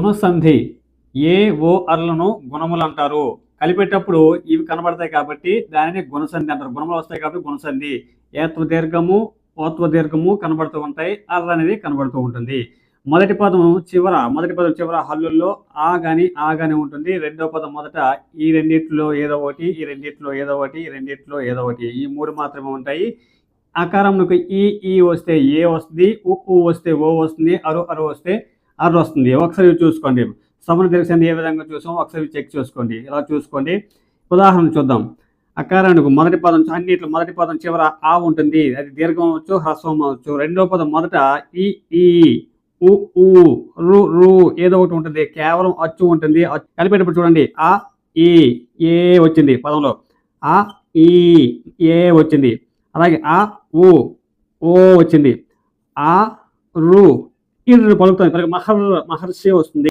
గుణసంధి ఏ ఓ అర్లను గుణములు అంటారు కలిపేటప్పుడు ఇవి కనబడతాయి కాబట్టి దానిని గుణసంధి అంటారు. గుణములు వస్తాయి కాబట్టి గుణసంధి. ఏత్వ దీర్ఘము ఓత్వ దీర్ఘము కనబడుతూ ఉంటాయి. అర్ర అనేది కనబడుతూ ఉంటుంది. మొదటి పదం చివర మొదటి పదం చివర హల్లుల్లో ఆ గాని ఆ గాని ఉంటుంది. రెండో పదం మొదట ఈ రెండిట్లో ఏదో ఒకటి ఈ రెండిట్లో ఏదో ఒకటి ఈ రెండిట్లో ఏదో ఒకటి. ఈ మూడు మాత్రమే ఉంటాయి. ఆకారంలోకి ఈ ఈ వస్తే ఏ వస్తుంది ఉ ఉ వస్తే ఓ వస్తుంది అరు అరు వస్తే అర్ర వస్తుంది. ఒకసారి చూసుకోండి. సమన దీర్ఘసంధి ఏ విధంగా చూసాం ఒకసారి చెక్ చేసుకోండి. ఇలా చూసుకోండి. ఉదాహరణ చూద్దాం. అకారానికి మొదటి పదం అన్నిట్లో మొదటి పదం చివర ఆ ఉంటుంది. అది దీర్ఘం అవచ్చు హ్రస్వం అవచ్చు. రెండో పదం మొదట ఈ ఈ ఉ ఊ రు రు ఏదో ఒకటి ఉంటుంది. కేవలం అచ్చు ఉంటుంది. అచ్చు- కలిపేటప్పుడు చూడండి. ఆ ఈ ఏ వచ్చింది పదంలో. ఆ ఈ ఏ వచ్చింది. అలాగే ఆ ఊ ఓ వచ్చింది. ఆ రు ఇర్రు పలుకుతుంది మహర్ మహర్షి వస్తుంది.